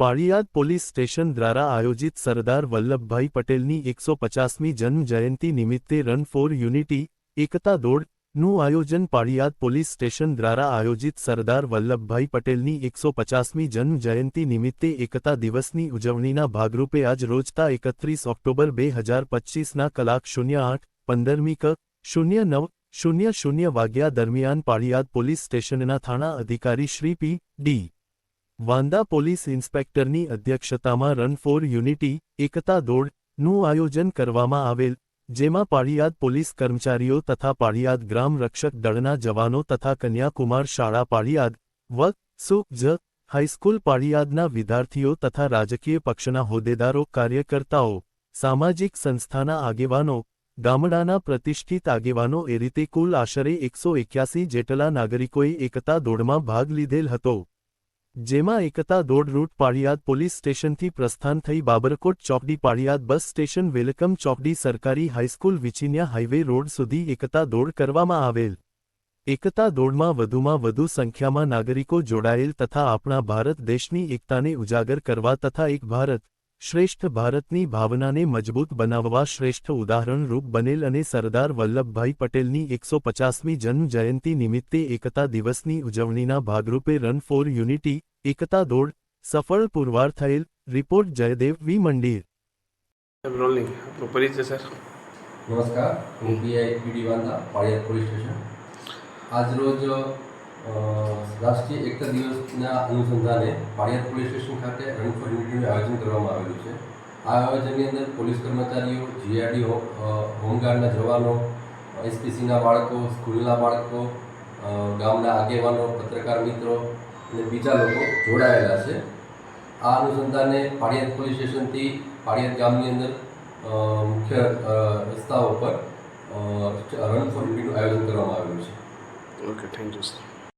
Paliyad police station દ્વારા આયોજિત સરદાર વલ્લભભાઈ પટેલની એકસો પચાસમી જન્મ જયંતિ નિમિત્તે રન ફોર યુનિટી એકતા દોડનું આયોજન પાળિયાદ પોલીસ સ્ટેશન દ્વારા આયોજિત સરદાર વલ્લભભાઈ પટેલની એકસો પચાસમી જન્મ જયંતિ નિમિત્તે એકતા દિવસની ઉજવણીના ભાગરૂપે આજ રોજતા એકત્રીસ ઓક્ટોબર બે હજાર પચ્ચીસના કલાક શૂન્ય આઠ પંદરમી ક શૂન્ય નવ શૂન્ય શૂન્ય વાગ્યા દરમિયાન પાળિયાદ પોલીસ સ્ટેશનના થાણા અધિકારી Shri P D Vanda police ઇન્સ્પેક્ટરની અધ્યક્ષતામાં રન ફોર યુનિટી, એકતા દોડનું આયોજન કરવામાં આવેલ, જેમાં પાળિયાદ પોલીસ કર્મચારીઓ તથા પાળિયાદ ગ્રામ રક્ષક દળના જવાનો તથા કન્યાકુમાર શાળા પાળિયાદ, વ, સુ, જ, હાઈસ્કૂલ પાળિયાદના વિદ્યાર્થીઓ તથા રાજકીય પક્ષના હોદ્દેદારો, કાર્યકર્તાઓ, સામાજિક સંસ્થાના આગેવાનો, ગામડાના પ્રતિષ્ઠિત આગેવાનો એ રીતે કુલ આશરે એકસો એક્યાસી જેટલા નાગરિકોએ એકતા દોડમાં ભાગ લીધેલ હતો. જેમાં એકતા દોડ રૂટ પાળિયાદ પોલીસ સ્ટેશનથી પ્રસ્થાન થઈ બાબરકોટ ચોકડી પાળિયાદ બસ સ્ટેશન વેલકમ ચોકડી સરકારી હાઈસ્કૂલ વિચિન્યા હાઈવે રોડ સુધી એકતા દોડ કરવામાં આવેલ. એકતા દોડમાં વધુમાં વધુ સંખ્યામાં નાગરિકો જોડાયેલ તથા આપણા ભારત દેશની એકતાને ઉજાગર કરવા તથા એક ભારત શ્રેષ્ઠ ભારતની ભાવનાને મજબૂત બનાવવા શ્રેષ્ઠ ઉદાહરણરૂપ બનેલ અને સરદાર વલ્લભભાઈ પટેલની એકસો પચાસમી જન્મ જયંતિ નિમિત્તે એકતા દિવસની ઉજવણીના ભાગરૂપે રન ફોર યુનિટી એકતા દોડ સફળ પુરવાર થયેલ રિપોર્ટ જયદેવ વી મંડીર. નમસ્કાર. હું PI PD Vanda Paliyad police station. આજરોજ રાષ્ટ્રીય એકતા દિવસના અનુસંધાને પાળિયાદ પોલીસ સ્ટેશન ખાતે રન ફોર યુનિટીનું આયોજન કરવામાં આવેલું છે. આ આયોજનની અંદર પોલીસ કર્મચારીઓ જીઆરડી હોમગાર્ડના જવાનો, એસપીસીના બાળકો, સ્કૂલના બાળકો ગામના આગેવાનો, પત્રકાર મિત્રો અને બીજા લોકો જોડાયેલા છે. આ અનુસંધાને પાળિયાદ પોલીસ સ્ટેશનથી પાળિયાદ ગામની અંદર મુખ્ય રસ્તાઓ પર રન ફોર યુનિટીનું આયોજન કરવામાં આવેલું છે. Okay thank you sir